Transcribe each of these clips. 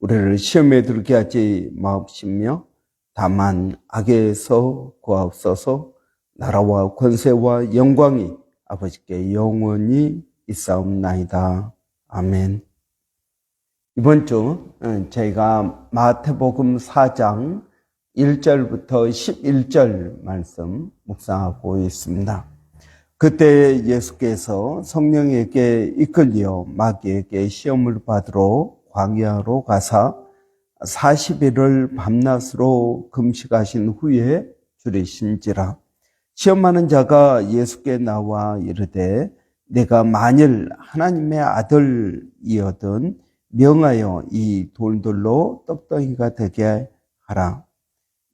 우리를 시험에 들게 하지 마옵시며 다만 악에서 구하옵소서 나라와 권세와 영광이 아버지께 영원히 있사옵나이다. 아멘. 이번 주 어, 저희가 마태복음 4장 1절부터 11절 말씀 묵상하고 있습니다. 그때 예수께서 성령에게 이끌려 마귀에게 시험을 받으러 광야로 가사 40일을 밤낮으로 금식하신 후에 줄이신지라 시험하는 자가 예수께 나와 이르되 내가 만일 하나님의 아들이어든 명하여 이 돌들로 떡덩이가 되게 하라.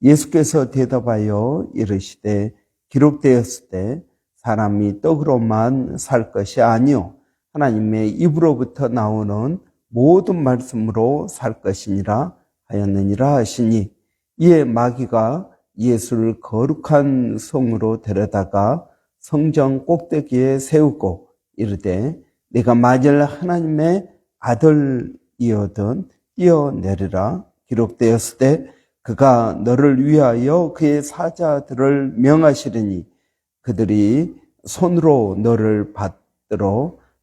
예수께서 대답하여 이르시되 기록되었을 때 사람이 떡으로만 살 것이 아니요 하나님의 입으로부터 나오는 모든 말씀으로 살 것이니라 하였느니라 하시니 이에 마귀가 예수를 거룩한 성으로 데려다가 성전 꼭대기에 세우고 이르되 내가 만일 하나님의 아들이어든 뛰어내리라 기록되었을 때 그가 너를 위하여 그의 사자들을 명하시리니 그들이 손으로 너를 받들어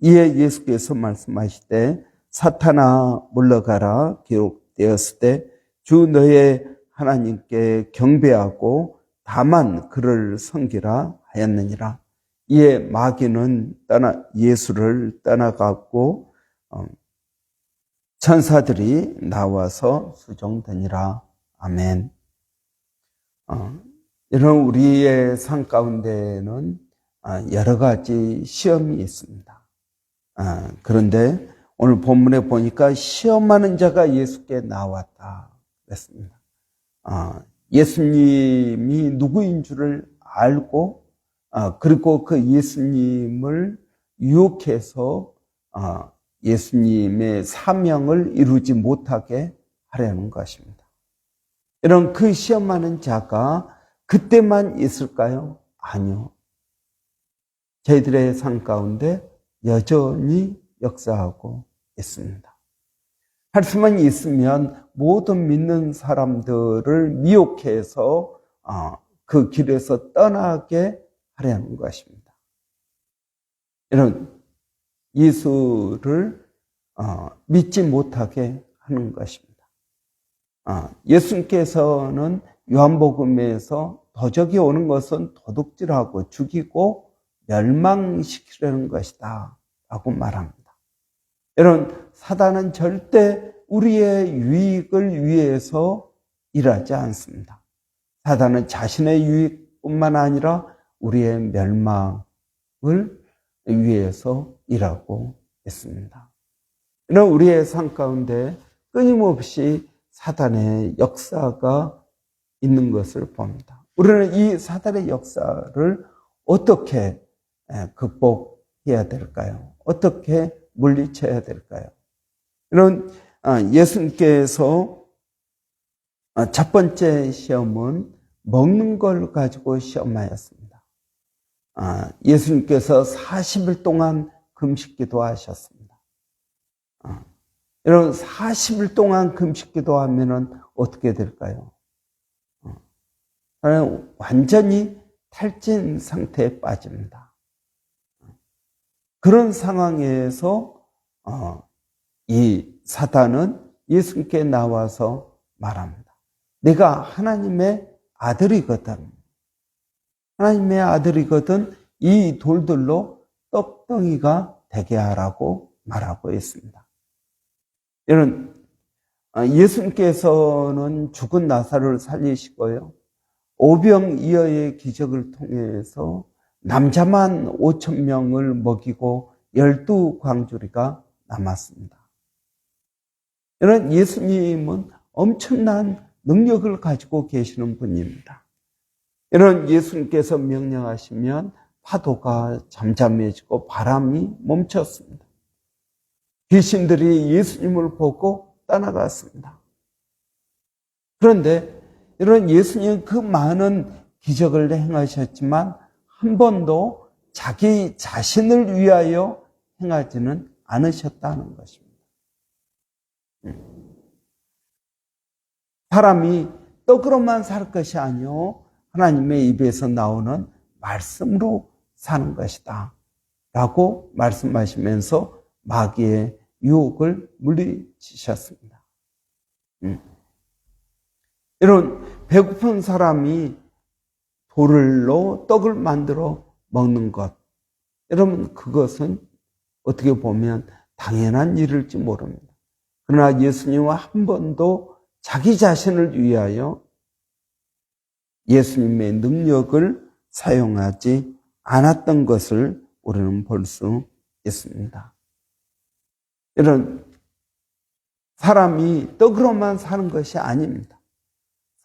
이에 예수께서 말씀하시되 사탄아 물러가라 기록되었을 때 주 너의 하나님께 경배하고 다만 그를 섬기라 하였느니라. 이에 마귀는 떠나 예수를 떠나갔고 어, 천사들이 나와서 수종되니라. 아멘. 어, 이런 우리의 삶 가운데는 아, 여러 가지 시험이 있습니다. 아, 그런데 오늘 본문에 보니까 시험하는 자가 예수께 나왔다. 그랬습니다. 아, 예수님이 누구인 줄을 알고, 그리고 그 예수님을 유혹해서 예수님의 사명을 이루지 못하게 하려는 것입니다. 이런 그 시험하는 자가 그때만 있을까요? 아니요. 저희들의 삶 가운데 여전히 역사하고 있습니다. 할 수만 있으면 모든 믿는 사람들을 미혹해서 그 길에서 떠나게 하려는 것입니다. 이런 예수를 믿지 못하게 하는 것입니다. 예수님께서는 요한복음에서 도적이 오는 것은 도둑질하고 죽이고 멸망시키려는 것이다. 라고 말합니다. 여러분, 사단은 절대 우리의 유익을 위해서 일하지 않습니다. 사단은 자신의 유익뿐만 아니라 우리의 멸망을 위해서 일하고 있습니다. 이런 우리의 삶 가운데 끊임없이 사단의 역사가 있는 것을 봅니다. 우리는 이 사단의 역사를 어떻게 극복해야 될까요? 어떻게 물리쳐야 될까요? 이런 예수님께서 첫 번째 시험은 먹는 걸 가지고 시험하였습니다. 예수님께서 40일 동안 금식 기도하셨습니다. 여러분 40일 동안 금식 기도하면은 어떻게 될까요? 완전히 탈진 상태에 빠집니다. 그런 상황에서 이 사단은 예수님께 나와서 말합니다. 내가 하나님의 아들이거든. 하나님의 아들이거든 이 돌들로 떡덩이가 되게 하라고 말하고 있습니다. 이런 아, 예수님께서는 죽은 나사를 살리시고요. 오병이어의 기적을 통해서 남자만 5천 명을 먹이고 열두 광주리가 남았습니다. 이런 예수님은 엄청난 능력을 가지고 계시는 분입니다. 이런 예수님께서 명령하시면 파도가 잠잠해지고 바람이 멈췄습니다. 귀신들이 예수님을 보고 떠나갔습니다. 그런데 이런 예수님 그 많은 기적을 행하셨지만 한 번도 자기 자신을 위하여 행하지는 않으셨다는 것입니다. 사람이 떡으로만 살 것이 아니요 하나님의 입에서 나오는 말씀으로 사는 것이다. 라고 말씀하시면서 마귀의 유혹을 물리치셨습니다. 음. 이런 배고픈 사람이 돌로 떡을 만들어 먹는 것. 여러분, 그것은 어떻게 보면 당연한 일일지 모릅니다. 그러나 예수님은 한 번도 자기 자신을 위하여 예수님의 능력을 사용하지 않았던 것을 우리는 볼 수 있습니다. 이런 사람이 떡으로만 사는 것이 아닙니다.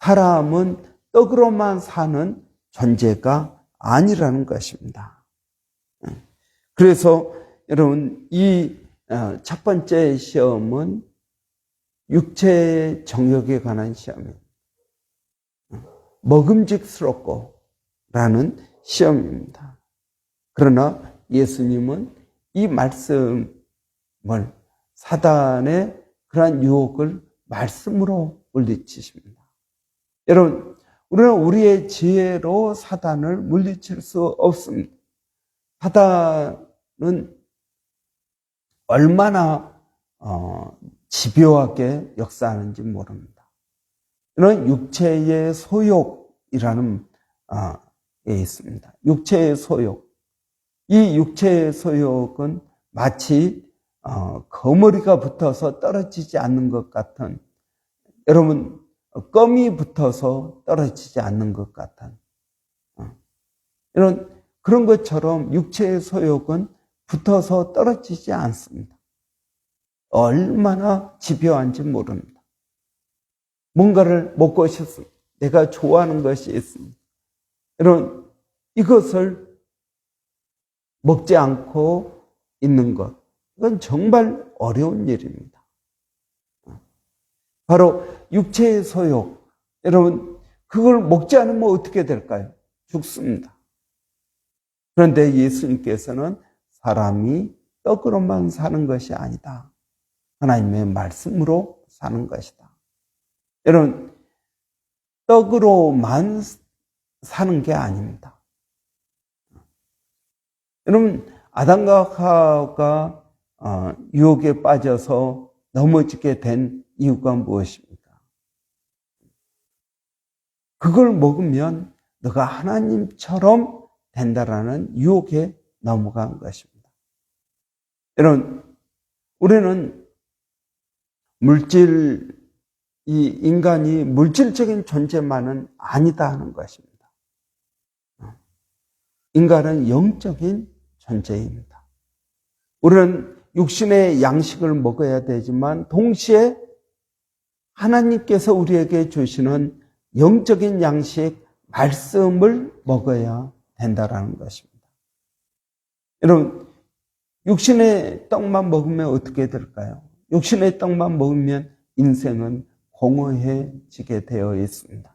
사람은 떡으로만 사는 존재가 아니라는 것입니다. 그래서 여러분 이 첫 번째 시험은 육체의 정욕에 관한 시험입니다. 먹음직스럽고 라는 시험입니다. 그러나 예수님은 이 말씀을 사단의 그러한 유혹을 말씀으로 물리치십니다. 여러분, 우리는 우리의 지혜로 사단을 물리칠 수 없습니다. 사단은 얼마나 어, 집요하게 역사하는지 모릅니다. 이는 육체의 소욕이라는 어, 게 있습니다. 육체의 소욕. 이 육체의 소욕은 마치 어, 거머리가 붙어서 떨어지지 않는 것 같은 여러분 껌이 붙어서 떨어지지 않는 것 같은 어, 이런 그런 것처럼 육체의 소욕은 붙어서 떨어지지 않습니다. 얼마나 집요한지 모릅니다. 뭔가를 먹고 싶습니다. 내가 좋아하는 것이 있습니다. 이런 이것을 먹지 않고 있는 것. 이건 정말 어려운 일입니다. 바로 육체의 소욕. 여러분, 그걸 먹지 않으면 어떻게 될까요? 죽습니다. 그런데 예수님께서는 사람이 떡으로만 사는 것이 아니다. 하나님의 말씀으로 사는 것이다. 여러분, 떡으로만 사는 게 아닙니다. 여러분, 아담과 하와가 어, 유혹에 빠져서 넘어지게 된 이유가 무엇입니까? 그걸 먹으면 너가 하나님처럼 된다라는 유혹에 넘어간 것입니다. 여러분, 우리는 물질, 이 인간이 물질적인 존재만은 아니다 하는 것입니다. 인간은 영적인 존재입니다. 우리는 육신의 양식을 먹어야 되지만 동시에 하나님께서 우리에게 주시는 영적인 양식, 말씀을 먹어야 된다라는 것입니다. 여러분, 육신의 떡만 먹으면 어떻게 될까요? 육신의 떡만 먹으면 인생은 공허해지게 되어 있습니다.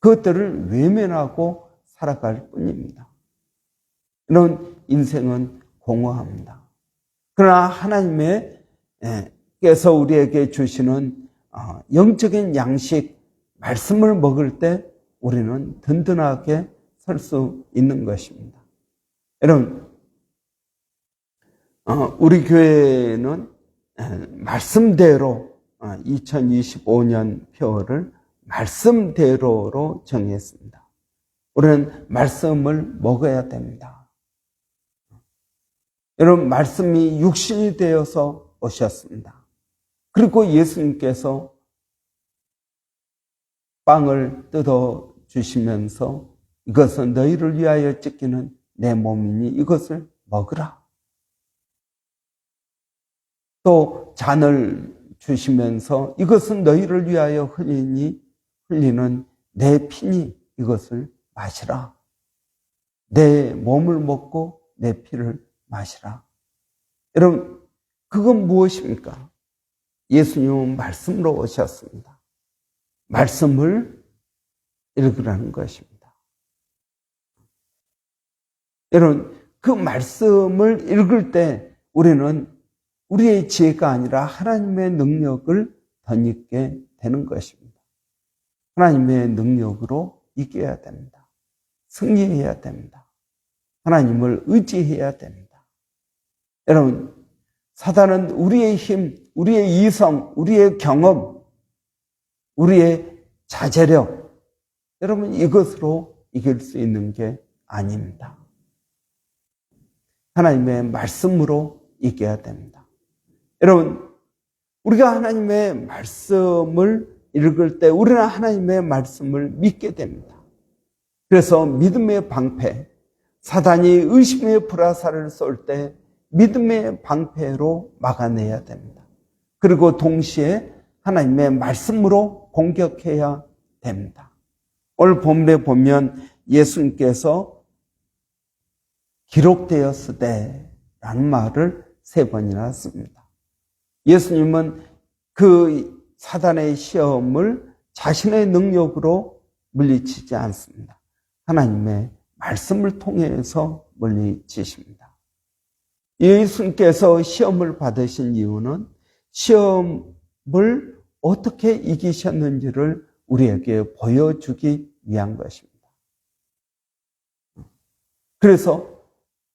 그것들을 외면하고 살아갈 뿐입니다. 이런 인생은 공허합니다. 그러나 하나님의 께서 우리에게 주시는 어, 영적인 양식 말씀을 먹을 때 우리는 든든하게 설 수 있는 것입니다. 여러분, 어, 우리 교회는 말씀대로 2025년 표를 말씀대로로 정했습니다. 우리는 말씀을 먹어야 됩니다. 여러분, 말씀이 육신이 되어서 오셨습니다. 그리고 예수님께서 빵을 뜯어 주시면서 이것은 너희를 위하여 찢기는 내 몸이니 이것을 먹으라. 또 잔을 주시면서 이것은 너희를 위하여 흘리니 흘리는 내 피니 이것을 마시라. 내 몸을 먹고 내 피를 마시라. 여러분, 그건 무엇입니까? 예수님은 말씀으로 오셨습니다. 말씀을 읽으라는 것입니다. 여러분, 그 말씀을 읽을 때 우리는 우리의 지혜가 아니라 하나님의 능력을 덧입게 되는 것입니다. 하나님의 능력으로 이겨야 됩니다. 승리해야 됩니다. 하나님을 의지해야 됩니다. 여러분, 사단은 우리의 힘, 우리의 이성, 우리의 경험, 우리의 자제력, 여러분 이것으로 이길 수 있는 게 아닙니다. 하나님의 말씀으로 이겨야 됩니다. 여러분, 우리가 하나님의 말씀을 읽을 때 우리는 하나님의 말씀을 믿게 됩니다. 그래서 믿음의 방패, 사단이 의심의 불화살을 쏠 때 믿음의 방패로 막아내야 됩니다. 그리고 동시에 하나님의 말씀으로 공격해야 됩니다. 오늘 본문에 보면 예수님께서 기록되었을 때라는 말을 세 번이나 씁니다. 예수님은 그 사단의 시험을 자신의 능력으로 물리치지 않습니다. 하나님의 말씀을 통해서 물리치십니다. 예수님께서 시험을 받으신 이유는 시험을 어떻게 이기셨는지를 우리에게 보여주기 위한 것입니다. 그래서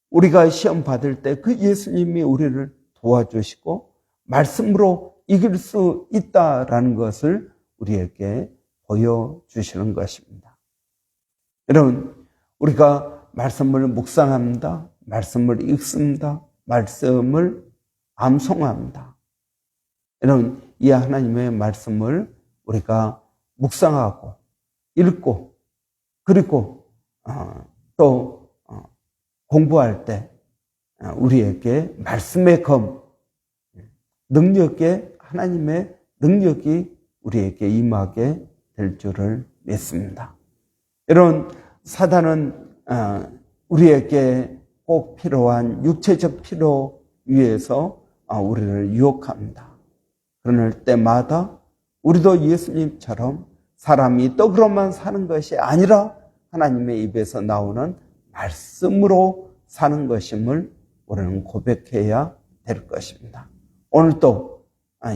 우리가 시험 받을 때 그 예수님이 우리를 도와주시고 말씀으로 이길 수 있다라는 것을 우리에게 보여주시는 것입니다. 여러분, 우리가 말씀을 묵상합니다. 말씀을 읽습니다. 말씀을 암송합니다. 여러분, 이 하나님의 말씀을 우리가 묵상하고 읽고 그리고 어, 또 어, 공부할 때 어, 우리에게 말씀의 검 능력의 하나님의 능력이 우리에게 임하게 될 줄을 믿습니다. 여러분 사단은 우리에게 꼭 필요한 육체적 필요 위해서 우리를 유혹합니다. 그럴 때마다 우리도 예수님처럼 사람이 떡으로만 사는 것이 아니라 하나님의 입에서 나오는 말씀으로 사는 것임을 우리는 고백해야 될 것입니다. 오늘도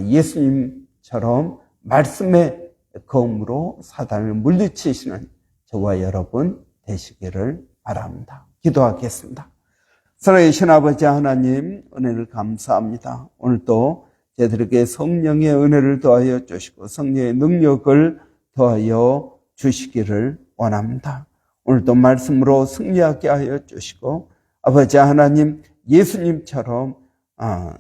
예수님처럼 말씀의 검으로 사단을 물리치시는 저와 여러분 되시기를 바랍니다. 기도하겠습니다. 사랑의 신아버지 하나님 은혜를 감사합니다. 오늘도 저희들에게 성령의 은혜를 더하여 주시고 성령의 능력을 더하여 주시기를 원합니다. 오늘도 말씀으로 승리하게 하여 주시고 아버지 하나님 예수님처럼 아,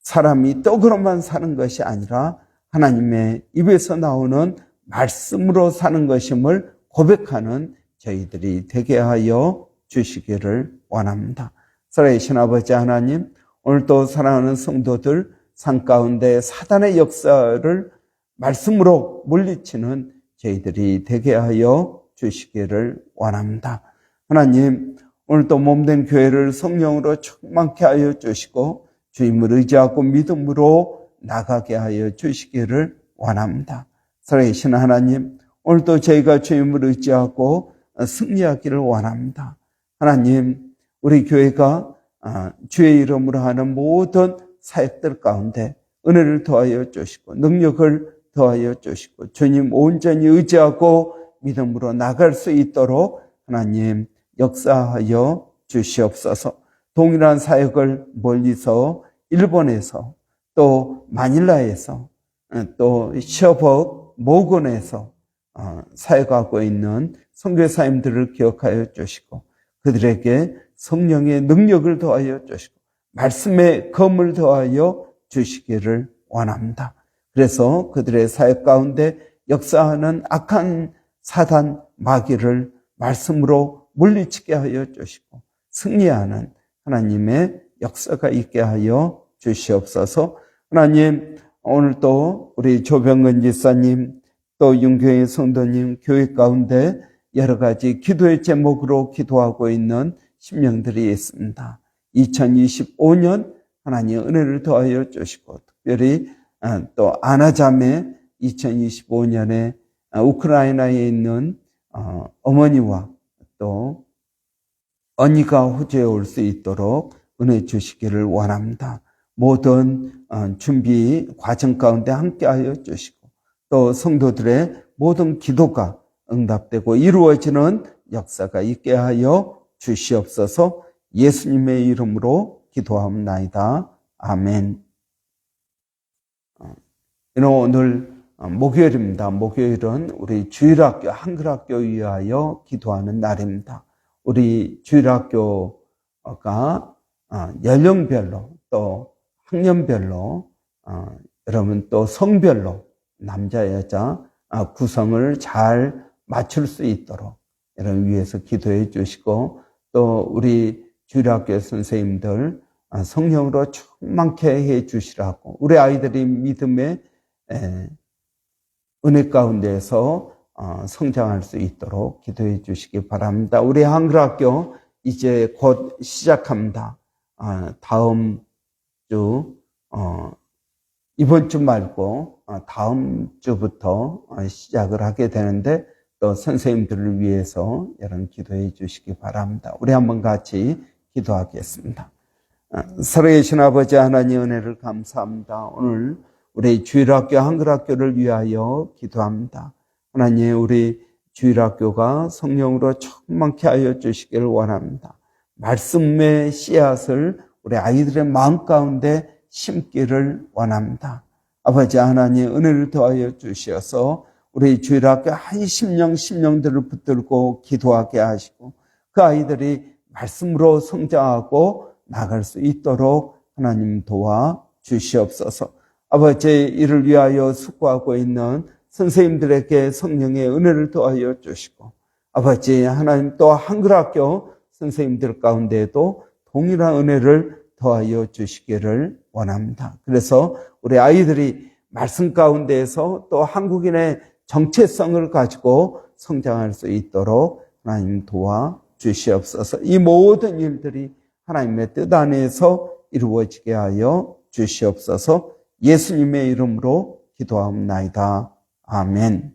사람이 떡으로만 사는 것이 아니라 하나님의 입에서 나오는 말씀으로 사는 것임을 고백하는 저희들이 되게 하여 주시기를 원합니다. 사랑의 신아버지 하나님 오늘도 사랑하는 성도들 산 가운데 사단의 역사를 말씀으로 물리치는 저희들이 되게 하여 주시기를 원합니다. 하나님, 오늘도 몸된 교회를 성령으로 충만케 하여 주시고 주임을 의지하고 믿음으로 나가게 하여 주시기를 원합니다. 살아계신 하나님, 오늘도 저희가 주임을 의지하고 승리하기를 원합니다. 하나님, 우리 교회가 아, 주의 이름으로 하는 모든 사역들 가운데 은혜를 더하여 주시고 능력을 더하여 주시고 주님 온전히 의지하고 믿음으로 나갈 수 있도록 하나님 역사하여 주시옵소서. 동일한 사역을 멀리서 일본에서 또 마닐라에서 어, 또 시어벅 모건에서 어, 사역하고 있는 선교사님들을 기억하여 주시고 그들에게 성령의 능력을 더하여 주시고 말씀의 검을 더하여 주시기를 원합니다. 그래서 그들의 사역 가운데 역사하는 악한 사단 마귀를 말씀으로 물리치게 하여 주시고 승리하는 하나님의 역사가 있게 하여 주시옵소서. 하나님 오늘 또 우리 조병근 지사님 또 윤교회 성도님 교회 가운데 여러 가지 기도의 제목으로 기도하고 있는 심령들이 있습니다. 2025년 하나님 은혜를 더하여 주시고 특별히 아, 또 아나자매 2025년에 우크라이나에 있는 어, 어머니와 또 언니가 호주에 올 수 있도록 은혜 주시기를 원합니다. 모든 어, 준비 과정 가운데 함께하여 주시고 또 성도들의 모든 기도가 응답되고 이루어지는 역사가 있게 하여 주시옵소서 예수님의 이름으로 기도하옵나이다. 아멘. 어, 오늘 목요일입니다. 목요일은 우리 주일학교, 한글학교 위하여 기도하는 날입니다. 우리 주일학교가 어, 연령별로 또 학년별로 어, 여러분 또 성별로 남자 여자 어, 구성을 잘 맞출 수 있도록 여러분 위해서 기도해 주시고 또 우리 주일학교 선생님들 성령으로 충만케 해 주시라고 우리 아이들이 믿음의 은혜 가운데서 성장할 수 있도록 기도해 주시기 바랍니다. 우리 한글학교 이제 곧 시작합니다. 다음 주, 어, 이번 주 말고 어, 다음 주부터 어, 시작을 하게 되는데 또 선생님들을 위해서 여러분 기도해 주시기 바랍니다. 우리 한번 같이 기도하겠습니다. 살아계신 아버지 하나님 은혜를 감사합니다. 오늘 우리 주일학교 한글학교를 위하여 기도합니다. 하나님 우리 주일학교가 성령으로 충만케 하여 주시기를 원합니다. 말씀의 씨앗을 우리 아이들의 마음 가운데 심기를 원합니다. 아버지 하나님 은혜를 더하여 주시어서 우리 주일학교 한 심령 심령들을 붙들고 기도하게 하시고 그 아이들이 말씀으로 성장하고 나갈 수 있도록 하나님 도와 주시옵소서. 아버지 이를 위하여 숙고하고 있는 선생님들에게 성령의 은혜를 더하여 주시고 아버지 하나님 또 한글학교 선생님들 가운데에도 동일한 은혜를 더하여 주시기를 원합니다. 그래서 우리 아이들이 말씀 가운데에서 또 한국인의 정체성을 가지고 성장할 수 있도록 하나님 도와 주시옵소서. 이 모든 일들이 하나님의 뜻 안에서 이루어지게 하여 주시옵소서. 예수님의 이름으로 기도하옵나이다. 아멘.